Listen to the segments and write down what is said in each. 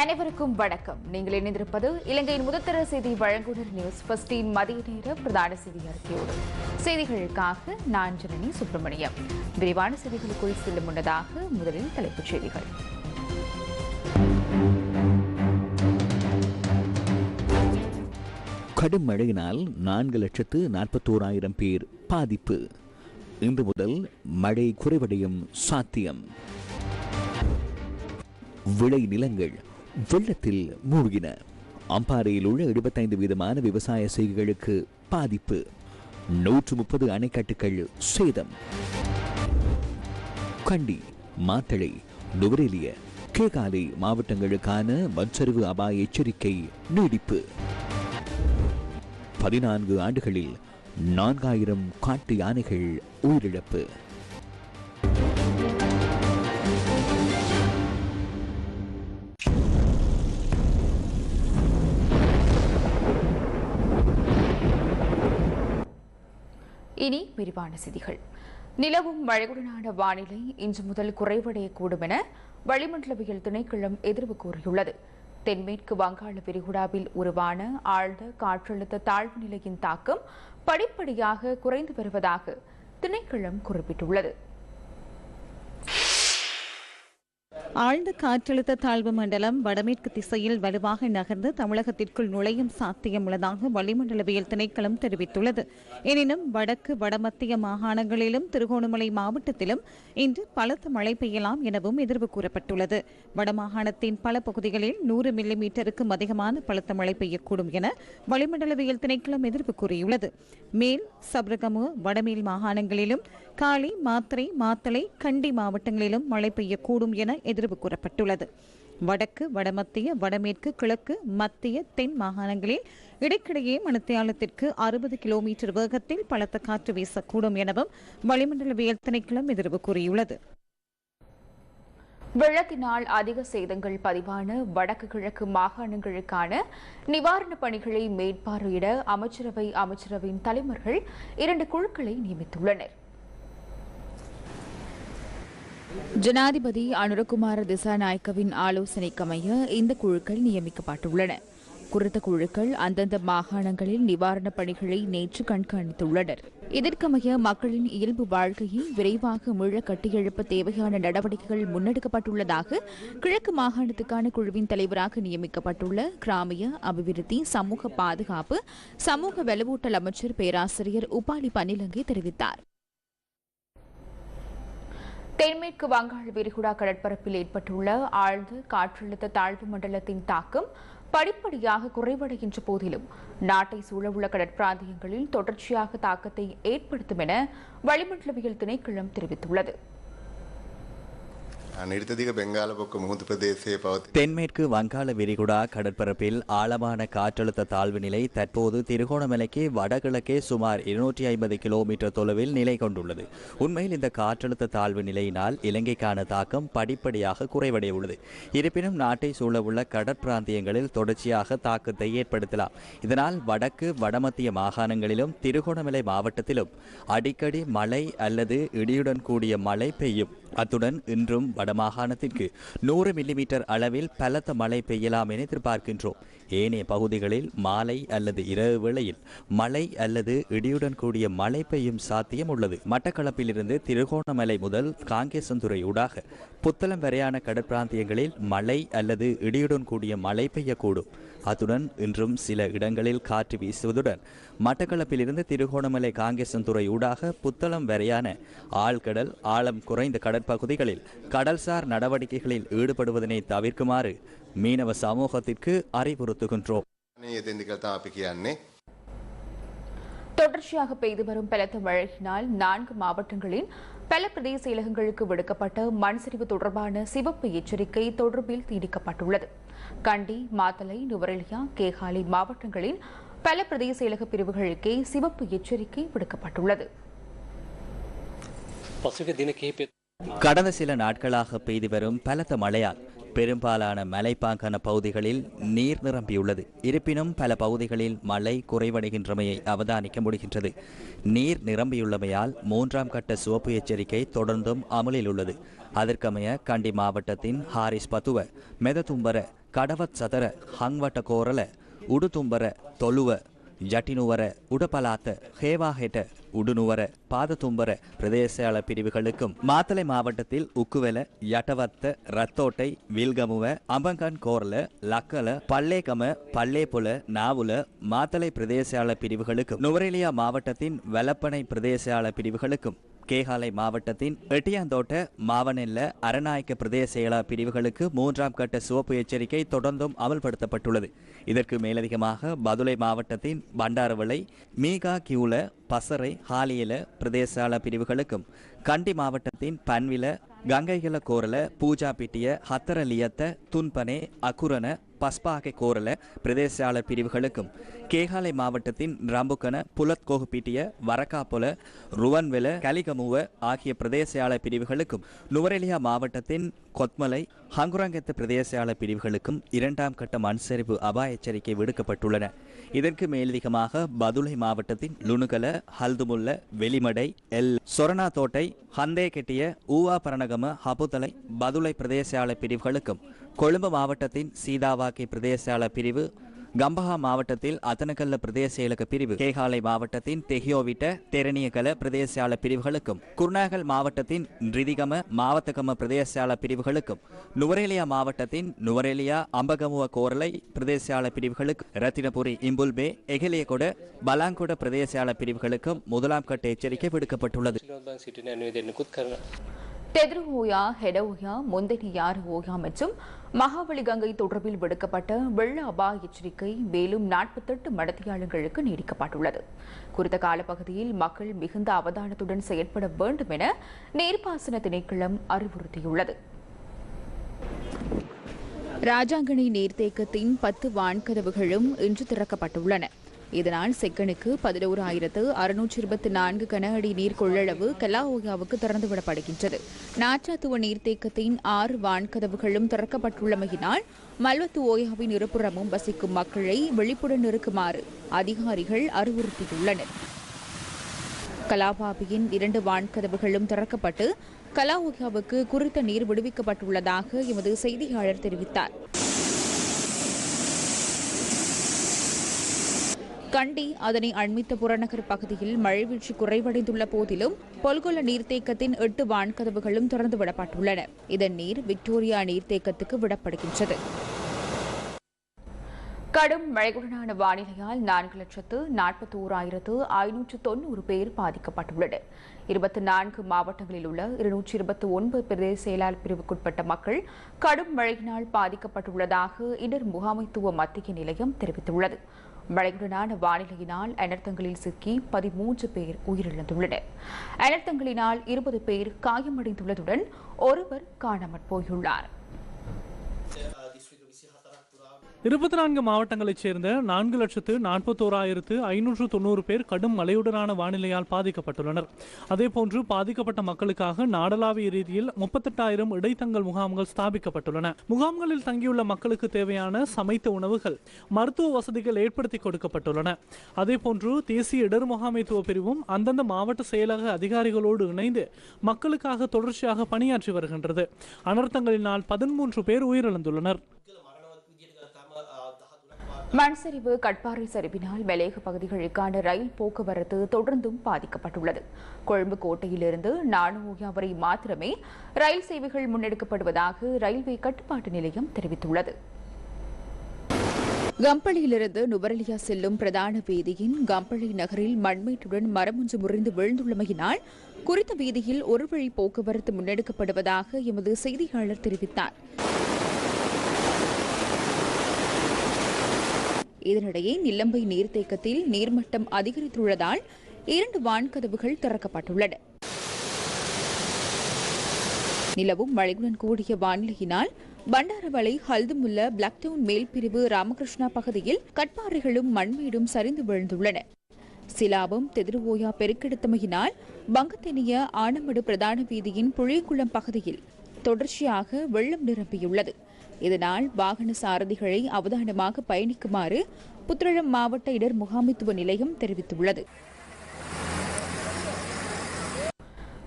அனைவருக்கும் வணக்கம். நீங்கள் இணைந்திருப்பது இலங்கையின் முதத்தர செய்தி வழங்குனர் நியூஸ் பஸ்டின் மதிய நேர பிரதான செய்தி அறிக்கையோடு செய்திகளுக்காக நான் ஜனனி சுப்பிரமணியம். விரிவான செய்திகளுக்குள் செல்லும் முன்னதாக முதலில் தலைப்புச் செய்திகள். கடும் மழையினால் நான்கு லட்சத்து நாற்பத்தோராயிரம் பேர் பாதிப்பு. இன்று முதல் மழை குறைவடையும் சாத்தியம். விளை நிலங்கள் வெள்ளத்தில் மூழ்கின. அம்பாறையில் உள்ள எழுபத்தைந்து வீதமான விவசாய செய்கைகளுக்கு பாதிப்பு. நூற்று முப்பது அணைக்கட்டுகள் சேதம். கண்டி மாத்தளை நுவரெலிய கேகாலை மாவட்டங்களுக்கான மண்சரிவு அபாய எச்சரிக்கை நீடிப்பு. பதினான்கு ஆண்டுகளில் நான்காயிரம் காட்டு யானைகள் உயிரிழப்பு. இனி விரிவான செய்திகள். நிலவும் மழையுடனான வானிலை இன்று முதல் குறைவடையக்கூடும் என வளிமண்டலவியல் திணைக்களம் எதிர்வு கூறியுள்ளது. தென்மேற்கு வங்காள விரிகுடாவில் உருவான ஆழ்ந்த காற்றழுத்த தாழ்வு நிலையின் தாக்கம் படிப்படியாக குறைந்து வருவதாக திணைக்களம் குறிப்பிட்டுள்ளது. ஆழ்ந்த காற்றழுத்த தாழ்வு மண்டலம் வடமேற்கு திசையில் வலுவாக நகர்ந்து தமிழகத்திற்குள் நுழையும் சாத்தியம் உள்ளதாக வளிமண்டலவியல் திணைக்களம் தெரிவித்துள்ளது. எனினும் வடக்கு வடமத்திய மாகாணங்களிலும் திருகோணமலை மாவட்டத்திலும் இன்று பலத்த மழை பெய்யலாம் எனவும் எதிர்வு கூறப்பட்டுள்ளது. வடமாகாணத்தின் பல பகுதிகளில் நூறு மில்லி மீட்டருக்கும் அதிகமான பலத்த மழை பெய்யக்கூடும் என வளிமண்டலவியல் திணைக்களம் எதிர்ப்பு கூறியுள்ளது. மேல் சபரகமு வடமேல் மாகாணங்களிலும் காலி மாத்திரை மாத்தளை கண்டி மாவட்டங்களிலும் மழை பெய்யக்கூடும் என எதிர்வு கூறப்பட்டுள்ளது. வடக்கு வடமத்திய வடமேற்கு கிழக்கு மத்திய தென் மாகாணங்களில் இடைக்கிடையே மணித்தியாலத்திற்கு அறுபது கிலோமீட்டர் வேகத்தில் பலத்த காற்று வீசக்கூடும் எனவும் வளிமண்டலவியல் திணைக்களம் எதிர்வு கூறியுள்ளது. வெள்ளத்தினால் அதிக சேதங்கள் பதிவான வடக்கு கிழக்கு மாகாணங்களுக்கான நிவாரணப் பணிகளை மேற்பார்வையிட அமைச்சரவை அமைச்சரவையின் தலைவர்கள் இரண்டு குழுக்களை நியமித்துள்ளனர். ஜனாதிபதி அனுரகுமார திசாநாயக்கவின் ஆலோசனைக்கமைய இந்த குழுக்கள் நியமிக்கப்பட்டுள்ளன. குறித்த குழுக்கள் அந்தந்த மாகாணங்களில் நிவாரணப் பணிகளை நேற்று கண்காணித்துள்ளனர். இதற்கமைய மக்களின் இயல்பு வாழ்க்கையை விரைவாக மீள கட்டியெழுப்ப தேவையான நடவடிக்கைகள் முன்னெடுக்கப்பட்டுள்ளதாக கிழக்கு மாகாணத்துக்கான குழுவின் தலைவராக நியமிக்கப்பட்டுள்ள கிராமிய அபிவிருத்தி சமூக பாதுகாப்பு சமூக வலுவூட்டல் அமைச்சர் பேராசிரியர் உபாலி பனிலங்கை தெரிவித்தார். தென்மேற்கு வங்காள விரிகுடா கடற்பரப்பில் ஏற்பட்டுள்ள ஆழ்ந்த காற்றழுத்த தாழ்வு மண்டலத்தின் தாக்கம் படிப்படியாக குறைவடைகின்ற போதிலும் நாட்டை சூழவுள்ள கடற்பிராந்தியங்களில் தொடர்ச்சியாக தாக்கத்தை ஏற்படுத்தும் என வளிமண்டலவியல் திணைக்களம் தெரிவித்துள்ளது. தென்மேற்கு வங்காள விரிகுடா கடற்பரப்பில் ஆழமான காற்றழுத்த தாழ்வு நிலை தற்போது திருகோணமலைக்கு வடகிழக்கே சுமார் இருநூற்றி ஐம்பது கிலோமீட்டர் தொலைவில் நிலை கொண்டுள்ளது உண்மையில் இந்த காற்றழுத்த தாழ்வு நிலையினால் இலங்கைக்கான தாக்கம் படிப்படியாக குறைவடைய உள்ளது இருப்பினும் நாட்டை சூழவுள்ள கடற்பிராந்தியங்களில் தொடர்ச்சியாக தாக்கத்தை ஏற்படுத்தலாம் இதனால் வடக்கு வடமத்திய மாகாணங்களிலும் திருகோணமலை மாவட்டத்திலும் அடிக்கடி மழை அல்லது இடியுடன் கூடிய மழை பெய்யும் அத்துடன் இன்றும் வடமாகாணத்திற்கு நூறு மில்லிமீட்டர் அளவில் பலத்த மழை பெய்யலாம் என எதிர்பார்க்கின்றோம். ஏனைய பகுதிகளில் மாலை அல்லது இரவு வேளையில் மழை அல்லது இடியுடன் கூடிய மழை பெய்யும் சாத்தியம் உள்ளது. மட்டக்களப்பிலிருந்து திருகோணமலை முதல் காங்கேசந்துறை ஊடாக புத்தளம் வரையான கடற்பிராந்தியங்களில் மழை அல்லது இடியுடன் கூடிய மழை பெய்யக்கூடும். அத்துடன் இன்றும் சில இடங்களில் காற்று வீசுவதுடன் மட்டக்களப்பிலிருந்து திருகோணமலை காங்கேசன்துறை ஊடாக புத்தளம் வரையான ஆழ்கடல் ஆழம் குறைந்த கடற்பகுதிகளில் கடல்சார் நடவடிக்கைகளில் ஈடுபடுவதனை தவிர்க்குமாறு மீனவ சமூகத்திற்கு அறிவுறுத்துகின்றோம். தொடர்ச்சியாக பெய்து வரும் பலத்த மழையினால் நான்கு மாவட்டங்களின் பல பிரதேச இலகங்களுக்கு விடுக்கப்பட்ட மண் சரிவு தொடர்பான சிவப்பு எச்சரிக்கை தொடர்பில் தீடிக்கப்பட்டுள்ளது. கண்டி மாத்தலை நுவரெலியா கேகாலி மாவட்டங்களில் பல பிரதேச செயலக பிரிவுகளுக்கே சிவப்பு எச்சரிக்கை விடுக்கப்பட்டுள்ளது. கடந்த சில நாட்களாக பெய்து வரும் பலத்த மழையால் பெரும்பாலான மலைப்பாங்கான பகுதிகளில் நீர் நிரம்பியுள்ளது. இருப்பினும் பல பகுதிகளில் மழை குறைவடைகின்றமையை அவதானிக்க முடிகின்றது. நீர் நிரம்பியுள்ளமையால் மூன்றாம் கட்ட சிவப்பு எச்சரிக்கை தொடர்ந்தும் அமலில் உள்ளது. அதற்கமைய கண்டி மாவட்டத்தின் ஹாரிஸ் பத்துவ மெததும்பர කඩවත් සතර හංවට කෝරල උඩුතුම්බර තොළුව යටිනුවර උඩපලාත හේවාහෙට உடுனுவர பாததும்பர பிரதேச பிரிவுகளுக்கும் மாத்தளை மாவட்டத்தில் உக்குவெல யட்டவத்த ரத்தோட்டை வில்கமுவ அம்பங்கன் கோர்ல லக்கல பல்லேகம பல்லேபுல நாவுல மாத்தளை பிரதேச பிரிவுகளுக்கும் நுவரெலியா மாவட்டத்தின் வெலப்பனை பிரதேச பிரிவுகளுக்கும் கேகாலை மாவட்டத்தின் எட்டியாந்தோட்ட மாவனெல்ல அரநாயக்க பிரதேச செயலா பிரிவுகளுக்கு மூன்றாம் கட்ட சிவப்பு எச்சரிக்கை தொடர்ந்தும் அமல்படுத்தப்பட்டுள்ளது. இதற்கு மேலதிகமாக பதுளை மாவட்டத்தின் பண்டாரவளை மீகா கியூல பசறை ஹாலியல பிரதேசால பிரிவுகளுக்கும் கண்டி மாவட்டத்தின் பன்வில கங்கைகள கோரல பூஜா பிட்டிய ஹத்தரலியத்த துன்பனே அகுரன பஸ்பாகை கோரல பிரதேசாளர் பிரிவுகளுக்கும் கேகாலை மாவட்டத்தின் ரம்புக்கன புலத்கோகு பீட்டிய வரக்காப்புல ருவன்வெல கலிகமுவ ஆகிய பிரதேசாளர் பிரிவுகளுக்கும் நுவரெலியா மாவட்டத்தின் கொத்மலை ஹங்குராங்கத்து பிரதேசயாளர் பிரிவுகளுக்கும் இரண்டாம் கட்ட மண் சரிவு அபாய எச்சரிக்கை விடுக்கப்பட்டுள்ளன. இதற்கு மேலதிகமாக பதுளை மாவட்டத்தின் லுணுகல ஹல்துமுல்ல வெளிமடை எல் சொரணா தோட்டை ஹந்தே கெட்டிய ஊவா பரணகம ஹபுதலை பதுளை பிரதேசயாளர் பிரிவுகளுக்கும் கொழும்பு மாவட்டத்தின் சீதாவாக்கி பிரதேசயாளர் பிரிவு கம்பஹா மாவட்டத்தில் அத்தனக்கல்ல பிரதேச செயலக பிரிவு கேகாலை மாவட்டத்தின் தெஹியோவிட்ட தெரணியகல பிரதேச பிரிவுகளுக்கும் குருநாகல் மாவட்டத்தின் ரிதிகம மாவத்தகம பிரதேச பிரிவுகளுக்கும் நுவரேலியா மாவட்டத்தின் நுவரேலியா அம்பகமுவ கோரலை பிரதேச பிரிவுகளுக்கு ரத்தினபுரி இம்புல்பே எகலியகொட பலாங்கொட பிரதேச பிரிவுகளுக்கும் முதலாம் கட்ட எச்சரிக்கை விடுக்கப்பட்டுள்ளது. தெதுரு ஓயா ஹெட ஓயா முந்தினி யார் ஓயா மற்றும் மகாவளி கங்கை தொடர்பில் விடுக்கப்பட்ட வெள்ள அபாய எச்சரிக்கை மேலும் நாற்பத்தெட்டு மடத்தியாளர்களுக்கு நீடிக்கப்பட்டுள்ளது. குறித்த காலப்பகுதியில் மக்கள் மிகுந்த அவதானத்துடன் செயற்பட வேண்டும் என நீர்ப்பாசன திணைக்களம் அறிவுறுத்தியுள்ளது. ராஜாங்கனை நீர்த்தேக்கத்தின் பத்து வான்கதவுகளும் இன்று திறக்கப்பட்டுள்ளன. இதனால் செக்கனுக்கு பதினோரு ஆயிரத்து அறுநூற்றி இருபத்தி நான்கு கன அடி நீர் கொள்ளளவு கலாஹோயாவுக்கு திறந்துவிடப்படுகின்றது. நாச்சாத்துவ நீர்த்தேக்கத்தின் ஆறு வான்கதவுகளும் திறக்கப்பட்டுள்ளமையினால் மல்வத்து ஓயாவின் இருபுறமும் வசிக்கும் மக்களை விழிப்புடன் இருக்குமாறு அதிகாரிகள் அறிவுறுத்தியுள்ளனர். கலாபாபியின் இரண்டு வான்கதவுகளும் திறக்கப்பட்டு கலாஹோயாவுக்கு குறித்த நீர் விடுவிக்கப்பட்டுள்ளதாக எமது செய்தியாளர் தெரிவித்தார். கண்டி அதனை அண்மித்த புறநகர் பகுதியில் மழைவீழ்ச்சி குறைவடைந்துள்ள போதிலும் பொல்கொல நீர்த்தேக்கத்தின் எட்டு வான்கதவுகளும் திறந்துவிடப்பட்டுள்ளன. இதன் நீர் விக்டோரியா நீர்த்தேக்கத்துக்கு விடப்படுகின்றது. கடும் மழையுடனான வானிலையால் நான்கு லட்சத்து நாற்பத்தி ஓராயிரத்து ஐநூற்று தொண்ணூறு பேர் பாதிக்கப்பட்டுள்ளனர். இருபத்தி நான்கு மாவட்டங்களில் உள்ள இருநூற்றி இருபத்தி ஒன்பது பிரதேச செயலாளர் பிரிவுக்குட்பட்ட மக்கள் கடும் மழையினால் பாதிக்கப்பட்டுள்ளதாக இடர் முகாமைத்துவ மத்திய நிலையம் தெரிவித்துள்ளது. மழையுடனான வானிலையினால் அனர்த்தங்களில் சிக்கி பதிமூன்று பேர் உயிரிழந்துள்ளனர். அனர்த்தங்களினால் இருபது பேர் காயமடைந்துள்ளதுடன் ஒருவர் காணாமற் போயுள்ளார் இருபத்தி நான்கு மாவட்டங்களைச் சேர்ந்த நான்கு லட்சத்து நாற்பத்தோராயிரத்து ஐநூற்று தொண்ணூறு பேர் கடும் மழையுடனான வானிலையால் பாதிக்கப்பட்டுள்ளனர். அதேபோன்று பாதிக்கப்பட்ட மக்களுக்காக நாடளாவிய ரீதியில் முப்பத்தெட்டாயிரம் இடைத்தங்கல் முகாம்கள் ஸ்தாபிக்கப்பட்டுள்ளன. முகாம்களில் தங்கியுள்ள மக்களுக்கு தேவையான சமைத்த உணவுகள் மருத்துவ வசதிகள் ஏற்படுத்தி கொடுக்கப்பட்டுள்ளன. அதேபோன்று தேசிய இடர் முகாமைத்துவ பிரிவும் அந்தந்த மாவட்ட செயலக அதிகாரிகளோடு இணைந்து மக்களுக்காக தொடர்ச்சியாக பணியாற்றி வருகின்றது. அனர்த்தங்களினால் பதிமூன்று பேர் உயிரிழந்துள்ளனர். மண் சரிவு கட்பாறை சரிவினால் மலேக பகுதிகளுக்கான ரயில் போக்குவரத்து தொடர்ந்தும் பாதிக்கப்பட்டுள்ளது. கொழும்பு கோட்டையிலிருந்து நானூயா வரை மாத்திரமே ரயில் சேவைகள் முன்னெடுக்கப்படுவதாக ரயில்வே கட்டுப்பாட்டு நிலையம் தெரிவித்துள்ளது. கம்பளியிலிருந்து நுவரெலியா செல்லும் பிரதான வீதியின் கம்பளி நகரில் மண்மேட்டுடன் மரம் ஒன்று முறிந்து விழுந்துள்ளமையினால் குறித்த வீதியில் ஒரு வழி போக்குவரத்து முன்னெடுக்கப்படுவதாக எமது செய்தியாளர் தெரிவித்தார். இதனிடையே நிலம்பை நீர்த்தேக்கத்தில் நீர்மட்டம் அதிகரித்துள்ளதால் இரண்டு வான்கதவுகள் திறக்கப்பட்டுள்ளன. நிலவும் மழையுடன் கூடிய வானிலையினால் பண்டாரவளை ஹல்துமுல்ல பிளாக்டவுன் மேல் பிரிவு ராமகிருஷ்ணா பகுதியில் கட்பாறைகளும் மண்மேடும் சரிந்து விழுந்துள்ளன. சிலாபம் தெதிர்வோயா பெருக்கெடுத்தமையினால் பங்கத்தெனிய ஆனமடு பிரதான வீதியின் புளியங்குளம் பகுதியில் தொடர்ச்சியாக வெள்ளம் நிரம்பியுள்ளது. இதனால் வாகன சாரதிகளை அவதானமாக பயணிக்குமாறு புத்தளம் மாவட்ட இடர் முகாமைத்துவ நிலையம் தெரிவித்துள்ளது.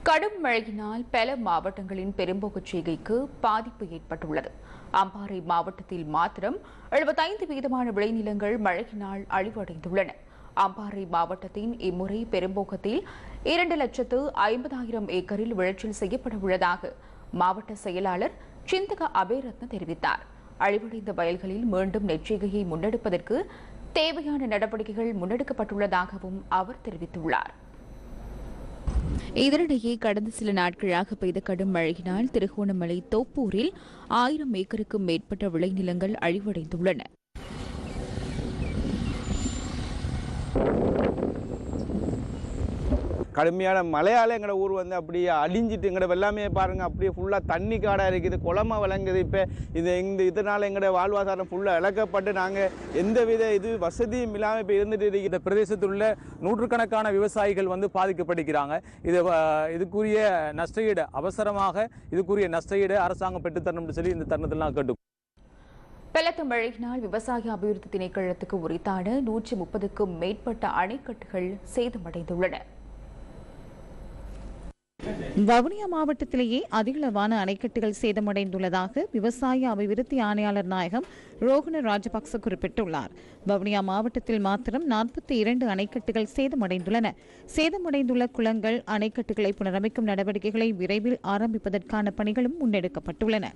கடும் மழையினால் பல மாவட்டங்களின் பெரும்பகுச் செய்கைக்கு பாதிப்பு ஏற்பட்டுள்ளது. அம்பாறை மாவட்டத்தில் மாத்திரம் எழுபத்தைந்து வீதமான விளைநிலங்கள் மழையினால் அழிவடைந்துள்ளன. அம்பாறை மாவட்டத்தின் இம்முறை பெரும்போகத்தில் இரண்டு லட்சத்து ஐம்பதாயிரம் ஏக்கரில் விளைச்சல் செய்யப்பட உள்ளதாக மாவட்ட செயலாளர் சிந்தக அபேரத்ன தெரிவித்தார். அழிவடைந்த வயல்களில் மீண்டும் நெற்றிகையை முன்னெடுப்பதற்கு தேவையான நடவடிக்கைகள் முன்னெடுக்கப்பட்டுள்ளதாகவும் அவர் தெரிவித்துள்ளார். இதனிடையே கடந்த சில நாட்களாக பெய்த கடும் மழையினால் திருகோணமலை தோப்பூரில் ஆயிரம் ஏக்கருக்கும் மேற்பட்ட விளைநிலங்கள் அழிவடைந்துள்ளன. கடுமையான மழையால் எங்களோட ஊர் வந்து அப்படியே அழிஞ்சிட்டு எங்களோட வெள்ளாமையை பாருங்கள் அப்படியே ஃபுல்லாக தண்ணி காடாக இருக்குது குளமா விளங்குது இப்போ. இது இந்த இதனால் எங்களோட வாழ்வாதாரம் ஃபுல்லாக இழக்கப்பட்டு நாங்கள் எந்த வித இது வசதியும் இல்லாமல் இப்போ இருந்துட்டு இருக்கிற இந்த பிரதேசத்தில் உள்ள நூற்றுக்கணக்கான விவசாயிகள் வந்து பாதிக்கப்படுகிறாங்க. இது இதுக்குரிய நஷ்டஈடு அவசரமாக இதுக்குரிய நஷ்டஈடு அரசாங்கம் பெற்றுத்தரணும்னு சொல்லி இந்த தருணத்தில் நான் கேட்டு பலத்த மழையினால் விவசாய அபிவிருத்தி திணைக்களத்துக்கு உரித்தான நூற்றி முப்பதுக்கும் மேற்பட்ட அணைக்கட்டுகள் சேதமடைந்துள்ளன. வவுனியா மாவட்டத்திலேயே அதிகளவான அணைக்கட்டுகள் சேதமடைந்துள்ளதாக விவசாய அபிவிருத்தி ஆணையாளர் நாயகம் ரோஹண ராஜபக்ச குறிப்பிட்டுள்ளார். வவுனியா மாவட்டத்தில் மாத்திரம் நாற்பத்தி இரண்டு அணைக்கட்டுகள் சேதமடைந்துள்ளன. சேதமடைந்துள்ள குளங்கள் அணைக்கட்டுகளை புனரமைக்கும் நடவடிக்கைகளை விரைவில் ஆரம்பிப்பதற்கான பணிகளும் முன்னெடுக்கப்பட்டுள்ளன.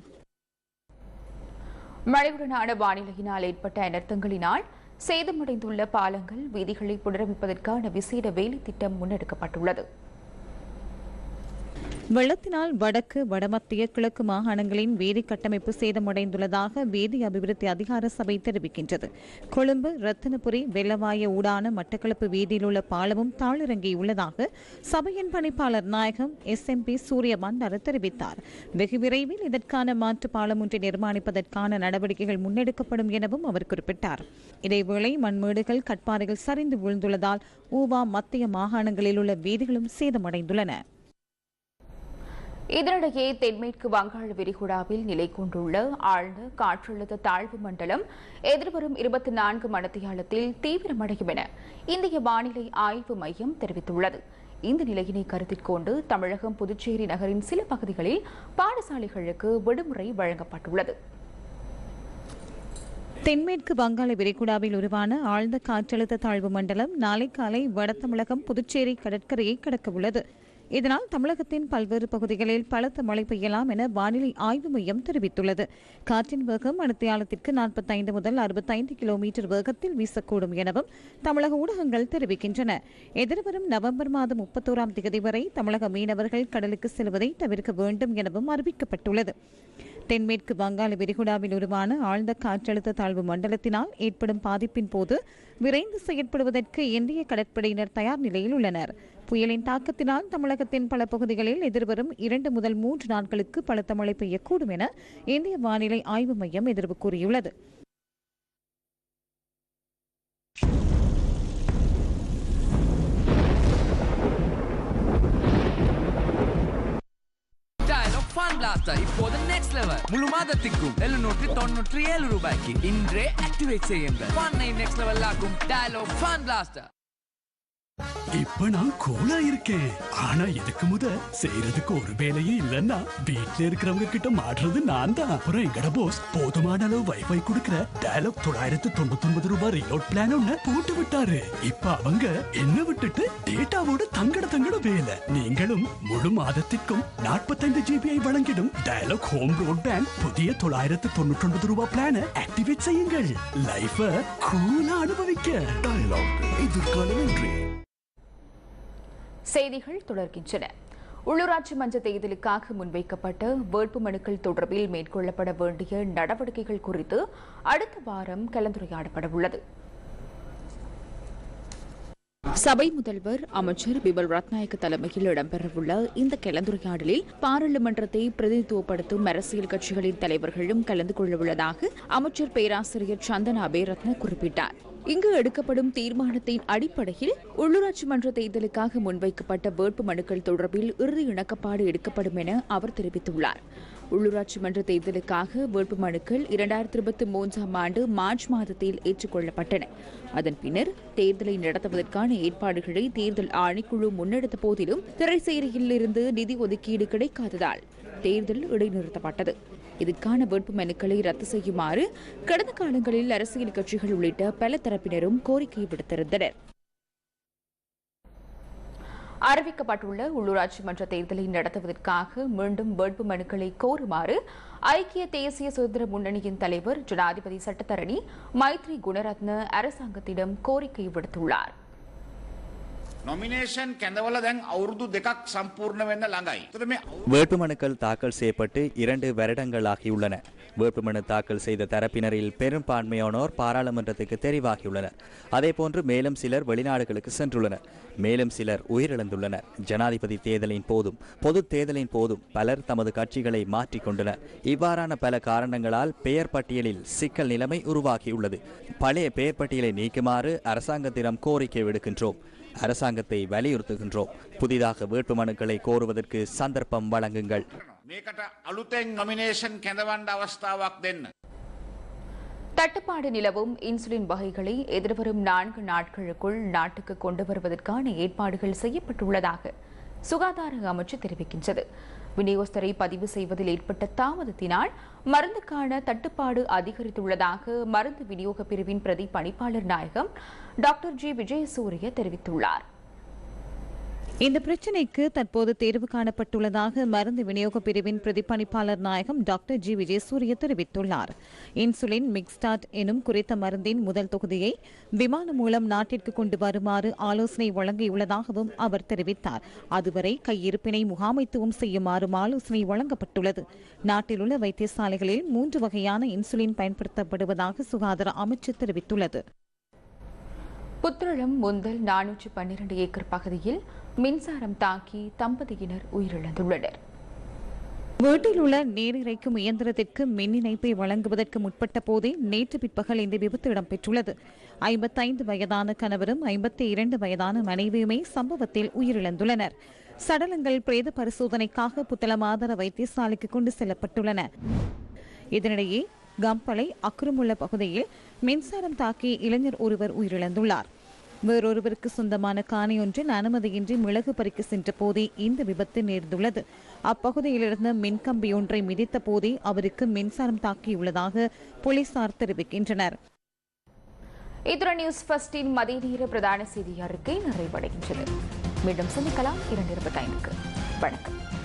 மழையுடனான வானிலையினால் ஏற்பட்ட அனர்த்தங்களினால் சேதமடைந்துள்ள பாலங்கள் வீதிகளை புனரமைப்பதற்கான விசேட வேலை திட்டம் முன்னெடுக்கப்பட்டுள்ளது. வெள்ளத்தினால் வடக்கு வடமத்திய கிழக்கு மாகாணங்களின் வேதி கட்டமைப்பு சேதமடைந்துள்ளதாக வேதி அபிவிருத்தி அதிகார சபை தெரிவிக்கின்றது. கொழும்பு ரத்தினபுரி வெள்ளவாய ஊடான மட்டக்களப்பு வீதியில் உள்ள பாலமும் தாளிறங்கியுள்ளதாக சபையின் பணிப்பாளர் நாயகம் எஸ் எம் பி சூரியபந்தர் தெரிவித்தார். வெகு விரைவில் இதற்கான மாற்று பாலம் ஒன்றை நிர்மாணிப்பதற்கான நடவடிக்கைகள் முன்னெடுக்கப்படும் எனவும் அவர் குறிப்பிட்டார். இதேவேளை மண்மேடுகள் கட்பாறைகள் சரிந்து விழுந்துள்ளதால் ஊவா மத்திய மாகாணங்களில் உள்ள வீதிகளும் சேதமடைந்துள்ளன. இதனிடையே தென்மேற்கு வங்காள விரிகுடாவில் நிலை கொண்டுள்ள ஆழ்ந்த காற்றழுத்த தாழ்வு மண்டலம் எதிர்வரும் இருபத்தி நான்கு மணத்தியாலத்தில் தீவிரமடையும் என இந்திய வானிலை ஆய்வு மையம் தெரிவித்துள்ளது. இந்த நிலையினை கருத்தில் கொண்டு தமிழகம் புதுச்சேரி நகரின் சில பகுதிகளில் பாடசாலைகளுக்கு விடுமுறை வழங்கப்பட்டுள்ளது. தென்மேற்கு வங்காள விரிகுடாவில் உருவான ஆழ்ந்த காற்றழுத்த தாழ்வு மண்டலம் நாளை காலை வட தமிழகம் புதுச்சேரி கடற்கரையை கடக்க உள்ளது இதனால் தமிழகத்தின் பல்வேறு பகுதிகளில் பலத்த மழை பெய்யலாம் என வானிலை ஆய்வு மையம் தெரிவித்துள்ளது. காற்றின் வேகம் மணித்தியாலத்திற்கு நாற்பத்தைந்து முதல் அறுபத்தைந்து கிலோமீட்டர் வேகத்தில் வீசக்கூடும் எனவும் தமிழக ஊடகங்கள் தெரிவிக்கின்றன. எதிர்வரும் நவம்பர் மாதம் முப்பத்தோராம் தேதி வரை தமிழக மீனவர்கள் கடலுக்கு செல்வதை தவிர்க்க வேண்டும் எனவும் அறிவிக்கப்பட்டுள்ளது. தென்மேற்கு வங்காள விரிகுடாவில் உருவான ஆழ்ந்த காற்றழுத்த தாழ்வு மண்டலத்தினால் ஏற்படும் பாதிப்பின் போது விரைந்து செயற்படுவதற்கு இந்திய கடற்படையினர் தயார் நிலையில் உள்ளனர். புயலின் தாக்கத்தினால் தமிழகத்தின் பல பகுதிகளில் எதிர்வரும் இரண்டு முதல் மூன்று நாட்களுக்கு பலத்த மழை பெய்யக்கூடும் என இந்திய வானிலை ஆய்வு மையம் எதிர்வு கூறியுள்ளது. இப்போது லெவல் முழு மாதத்திற்கும் எழுநூற்றி தொண்ணூற்றி ஏழு ரூபாய்க்கு இன்றே ஆக்டிவேட் செய்யுங்கள். இப்ப நான் கூலா இருக்கேன். ஆனா இதுக்கு முத செய்யறதுக்கு ஒரு வேலையும் இல்லன்னா வீட்ல இருக்கிறவங்க கிட்ட மாடுறது நான் தான். அப்புறம் எங்கட போஸ் போதுமான அளவு வைஃபை கொடுக்கிற டயலாக் தொள்ளாயிரத்து தொண்ணூத்தி ஒன்பது ரூபாய் ரீலோட் பிளான் ஒண்ணு போட்டு விட்டாரு. இப்ப அவங்க என்ன விட்டுட்டு டேட்டாவோட தங்கட தங்கட வேலை. நீங்களும் முழு மாதத்திற்கும் நாற்பத்தைந்து ஜிபிஐ வழங்கிடும் டயலாக் ஹோம் ப்ராட்பேண்ட் புதிய தொள்ளாயிரத்து தொண்ணூற்றி ஒன்பது ரூபாய் பிளான ஆக்டிவேட் செய்யுங்கள். லைஃப கூலா அனுபவிக்க. டயலாக் எதிர்கால வெற்றி செய்திகள் தொடர்கின்றன. உள்ளூராட்சி மன்ற தேர்தலுக்காக முன்வைக்கப்பட்ட வேட்பு மனுக்கள் தொடர்பில் மேற்கொள்ளப்பட வேண்டிய நடவடிக்கைகள் குறித்து அடுத்த வாரம் கலந்துரையாடப்பட உள்ளது. சபை முதல்வர் அமைச்சர் பிபல் ரத்நாயக்க தலைமையில் இடம்பெறவுள்ள இந்த கலந்துரையாடலில் பாராளுமன்றத்தை பிரதிநிதித்துவப்படுத்தும் அரசியல் கட்சிகளின் தலைவர்களும் கலந்து கொள்ளவுள்ளதாக அமைச்சர் பேராசிரியர் சந்தன அபேரத்ன குறிப்பிட்டார். இங்கு எடுக்கப்படும் தீர்மானத்தின் அடிப்படையில் உள்ளூராட்சி மன்ற தேர்தலுக்காக முன்வைக்கப்பட்ட வேட்பு மனுக்கள் தொடர்பில் இறுதி இணக்கப்பாடு எடுக்கப்படும் என அவர் தெரிவித்துள்ளார். உள்ளூராட்சி மன்ற தேர்தலுக்காக வேட்பு மனுக்கள் இரண்டாயிரத்தி இருபத்தி மூன்றாம் ஆண்டு மார்ச் மாதத்தில் ஏற்றுக்கொள்ளப்பட்டன. அதன் பின்னர் தேர்தலை நடத்துவதற்கான ஏற்பாடுகளை தேர்தல் ஆணைக்குழு முன்னெடுத்த போதிலும் திரைசேரியில் இருந்து நிதி ஒதுக்கீடு கிடைக்காததால் தேர்தல் இடைநிறுத்தப்பட்டது. இதுக்கான வேட்பு மனுக்களை ரத்து செய்யுமாறு கடந்த காலங்களில் அரசியல் கட்சிகள் உள்ளிட்ட பல தரப்பினரும் கோரிக்கை விடுத்திருந்தனர். அறிவிக்கப்பட்டுள்ள உள்ளூராட்சி மன்ற தேர்தலை நடத்துவதற்காக மீண்டும் வேட்பு மனுக்களை கோருமாறு ஐக்கிய தேசிய சுதந்திர முன்னணியின் தலைவர் ஜனாதிபதி சட்டத்தரணி மைத்ரி குணரத்ன அரசாங்கத்திடம் கோரிக்கை விடுத்துள்ளார். නොමිනේෂන් කැඳවල දැන් අවුරුදු දෙකක් සම්පූර්ණ වෙන්න ළඟයි. එතකොට මේ வேட்புமனுக்கள் தாக்கல் செய்யப்பட்டு இரண்டு வருடங்களாகியுள்ளன வேட்புமனு தாக்கல் செய்த தரப்பினரில் பெரும்பான்மையானோர் பாராளுமன்றத்துக்கு தெரிவாகியுள்ளனர் அதேபோன்று மேலும் சிலர் வெளிநாடுகளுக்கு சென்றுள்ளனர் மேலும் சிலர் உயிரிழந்துள்ளனர் ஜனாதிபதி தேர்தலின் போதும் பொது தேர்தலின் போதும் பலர் தமது கட்சிகளை மாற்றிக் கொண்டனர் இவ்வாறான பல காரணங்களால் பெயர் பட்டியலில் சிக்கல் நிலைமை உருவாகியுள்ளது பழைய பெயர் பட்டியலை நீக்குமாறு அரசாங்கத்திடம் கோரிக்கை விடுக்கின்றோம் அரசாங்கத்தை வலியுறுத்துகின்றோம். புதிதாக வேட்புமனுக்களை கோருவதற்கு சந்தர்ப்பம் வழங்குங்கள். தட்டுப்பாடு நிலவும் இன்சுலின் வகைகளை எதிர்வரும் நான்கு நாட்களுக்குள் நாட்டுக்கு கொண்டு வருவதற்கான ஏற்பாடுகள் செய்யப்பட்டுள்ளதாக சுகாதார அமைச்சு தெரிவிக்கின்றது. விநியோகஸ்தரை பதிவு செய்வதில் ஏற்பட்ட தாமதத்தினால் மருந்துக்கான தட்டுப்பாடு அதிகரித்துள்ளதாக மருந்து விநியோக பிரிவின் பிரதி பணிப்பாளர் நாயகம் டாக்டர் ஜி. விஜயசூரிய தெரிவித்துள்ளார். இந்த பிரச்சினைக்கு தற்போது தேர்வு காணப்பட்டுள்ளதாக மருந்து விநியோக பிரிவின் பிரதிபலிப்பாளர் நாயகம் டாக்டர் ஜி விஜயசூரிய தெரிவித்துள்ளார். இன்சுலின் மிக்ஸ்டாட் எனும் குறித்த மருந்தின் முதல் தொகுதியை விமானம் மூலம் நாட்டிற்கு கொண்டு வருமாறு ஆலோசனை வழங்கியுள்ளதாகவும் அவர் தெரிவித்தார். அதுவரை கையிருப்பினை முகாமைத்துவம் செய்யுமாறும் ஆலோசனை வழங்கப்பட்டுள்ளது. நாட்டில் உள்ள வைத்தியசாலைகளில் மூன்று வகையான இன்சுலின் பயன்படுத்தப்படுவதாக சுகாதார அமைச்சு தெரிவித்துள்ளது. புத்தளம் முந்தல் நானூற்று பன்னிரண்டு ஏக்கர் பகுதியில் மின்சாரம் தாக்கி தம்பதியினர் உயிரிழந்துள்ளனர். வீட்டில் உள்ள நீர் இறைக்கும் இயந்திரத்திற்கு மின் இணைப்பை வழங்குவதற்கு முற்பட்ட போதே நேற்று பிற்பகல் இந்த விபத்து இடம்பெற்றுள்ளது. ஐம்பத்தைந்து வயதான கணவரும் ஐம்பத்தி இரண்டு வயதான மனைவியுமே சம்பவத்தில் உயிரிழந்துள்ளனர். சடலங்கள் பிரேத பரிசோதனைக்காக புத்தளம் ஆதார வைத்தியசாலைக்கு கொண்டு செல்லப்பட்டுள்ளன. இதனிடையே கம்பளை அக்குரமுள்ள பகுதியில் மின்சாரம் தாக்கி இளைஞர் ஒருவர் உயிரிழந்துள்ளார். வேறொருவருக்கு சொந்தமான காணி ஒன்றின் அனுமதியின்றி மிளகு பறிக்க சென்ற போதே இந்த விபத்து நேர்ந்துள்ளது. அப்பகுதியிலிருந்து மின்கம்பி ஒன்றை மிதித்த போதே அவருக்கு மின்சாரம் தாக்கியுள்ளதாக போலீசார் தெரிவிக்கின்றனர். இத்துடன் நியூஸ் ஃபர்ஸ்டின் மதிய நேர பிரதான செய்தி அறிக்கை நிறைவடைகின்றது. மீண்டும் சந்திக்கலாம். இரண்டு இருபத்தைந்துக்கு வணக்கம்.